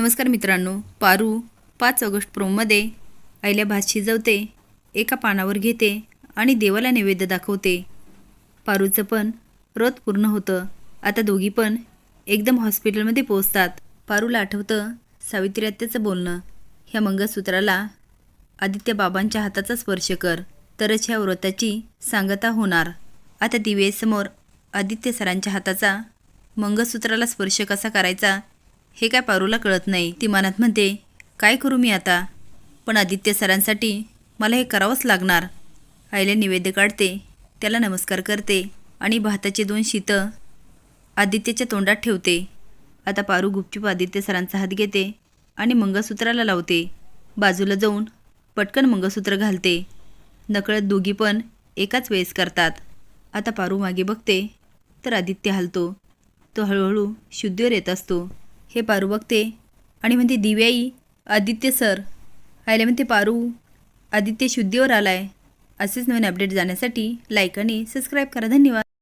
नमस्कार मित्रांनो पारू पाच ऑगस्ट प्रोममध्ये आईला भात शिजवते एका पानावर घेते आणि देवाला नैवेद्य दाखवते. पारूचं पण व्रत पूर्ण होतं. आता दोघी पण एकदम हॉस्पिटलमध्ये पोहोचतात. पारूला आठवतं सावित्री आत्याचं बोलणं. ह्या मंगळसूत्राला आदित्य बाबांच्या हाताचा स्पर्श कर तरच ह्या व्रताची सांगता होणार. आता दिवेसमोर आदित्य सरांच्या हाताचा मंगळसूत्राला स्पर्श कसा करायचा हे काय पारूला कळत नाही. ती मनात म्हणते काय करू मी आता? पण आदित्य सरांसाठी मला हे करावंच लागणार. आईला निवेद्य काढते त्याला नमस्कार करते आणि भाताचे दोन शीतं आदित्यच्या तोंडात ठेवते. आता पारू गुपचूप आदित्य सरांचा हात घेते आणि मंगळसूत्राला लावते. बाजूला जाऊन पटकन मंगळसूत्र घालते. नकळत दोघी पण एकाच वेळेस करतात. आता पारू मागे बघते तर आदित्य हलतो. तो हळूहळू शुद्धीवर येत असतो. हे पारू बघते. आणि म्हणते दिव्याई आदित्य सर. आयला म्हणते पारू आदित्य शुद्धीवर आलाय. असेच नवीन अपडेट जाण्यासाठी लाईक आणि सबस्क्राईब करा. धन्यवाद.